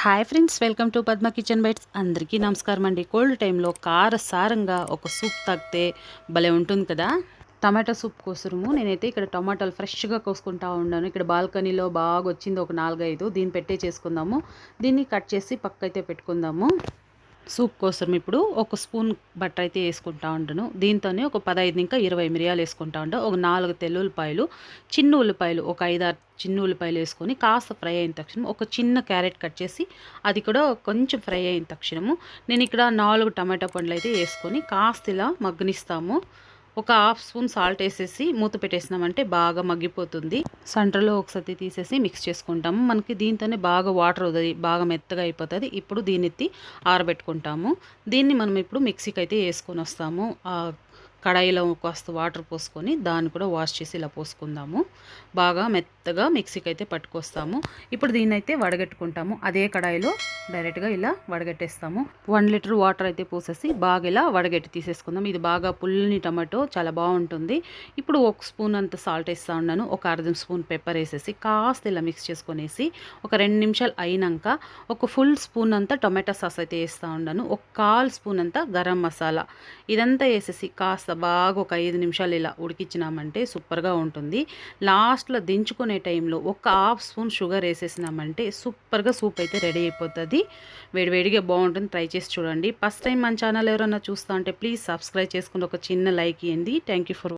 Hi friends welcome to Padma kitchen bytes అందరికీ నమస్కారం అండి. కోల్డ్ టైంలో కారసారంగా ఒక సూప్ తాగితే భలే ఉంటుంది కదా? టమాటో సూప్ కోసము నేనైతే ఇక్కడ టమాటాలు ఫ్రెష్గా కోసుకుంటా ఉన్నాను. ఇక్కడ బాల్కనీలో బాగా వచ్చింది ఒక నాలుగైదు. దీన్ని పెట్టే చేసుకుందాము. దీన్ని కట్ చేసి పక్కైతే పెట్టుకుందాము. సూప్ కోసం ఇప్పుడు ఒక స్పూన్ బట్టర్ అయితే వేసుకుంటా ఉండను. దీంతోనే ఒక పదహైదు ఇంకా ఇరవై మిరియాలు వేసుకుంటా ఉంటాను ఒక నాలుగు తెల్లుల్లిపాయలు చిన్న ఉల్లిపాయలు ఒక ఐదారు చిన్న ఉల్లిపాయలు వేసుకొని కాస్త ఫ్రై అయిన తక్షణం ఒక చిన్న క్యారెట్ కట్ చేసి అది కూడా కొంచెం ఫ్రై అయిన తక్షణము నేను ఇక్కడ నాలుగు టమాటా పండ్లు అయితే వేసుకొని కాస్త ఇలా మగ్గనిస్తాము. ఒక హాఫ్ స్పూన్ సాల్ట్ వేసేసి మూత పెట్టేసినామంటే బాగా మగ్గిపోతుంది. సెంటర్లో ఒకసారి తీసేసి మిక్స్ చేసుకుంటాము. మనకి దీంతోనే బాగా వాటర్ అవుతుంది బాగా మెత్తగా అయిపోతుంది. ఇప్పుడు దీన్ని ఎత్తి ఆరబెట్టుకుంటాము. దీన్ని మనం ఇప్పుడు మిక్సీకి అయితే వేసుకొని వస్తాము. కడాయిలో కాస్త వాటర్ పోసుకొని దాన్ని కూడా వాష్ చేసి ఇలా పోసుకుందాము. బాగా మెత్తగా మిక్సీకి అయితే పట్టుకొస్తాము. ఇప్పుడు దీన్ని అయితే వడగట్టుకుంటాము. అదే కడాయిలో డైరెక్ట్గా ఇలా వడగట్టేస్తాము. వన్ లీటర్ వాటర్ అయితే పోసేసి బాగా ఇలా వడగట్టి తీసేసుకుందాం. ఇది బాగా పుల్లని టమాటో చాలా బాగుంటుంది. ఇప్పుడు ఒక స్పూన్ అంత సాల్ట్ వేస్తూ ఉన్నాను. ఒక అర్ధం స్పూన్ పెప్పర్ వేసేసి కాస్త ఇలా మిక్స్ చేసుకునేసి ఒక రెండు నిమిషాలు అయినాక ఒక ఫుల్ స్పూన్ అంతా టొమాటో సాస్ అయితే వేస్తూ ఉన్నాను. ఒక కాల్ స్పూన్ అంతా గరం మసాలా. ఇదంతా వేసేసి కాస్త బాగా ఒక ఐదు నిమిషాలు ఇలా ఉడికించినామంటే సూపర్గా ఉంటుంది. లాస్ట్లో దించుకునే టైంలో ఒక హాఫ్ స్పూన్ షుగర్ వేసేసినామంటే సూపర్గా సూప్ అయితే రెడీ అయిపోతుంది. వేడివేడిగా బాగుంటుంది. ట్రై చేసి చూడండి. ఫస్ట్ టైం మన ఛానల్ ఎవరైనా చూస్తా అంటే ప్లీజ్ సబ్స్క్రైబ్ చేసుకుని ఒక చిన్న లైక్ ఇవ్వండి థ్యాంక్ ఫర్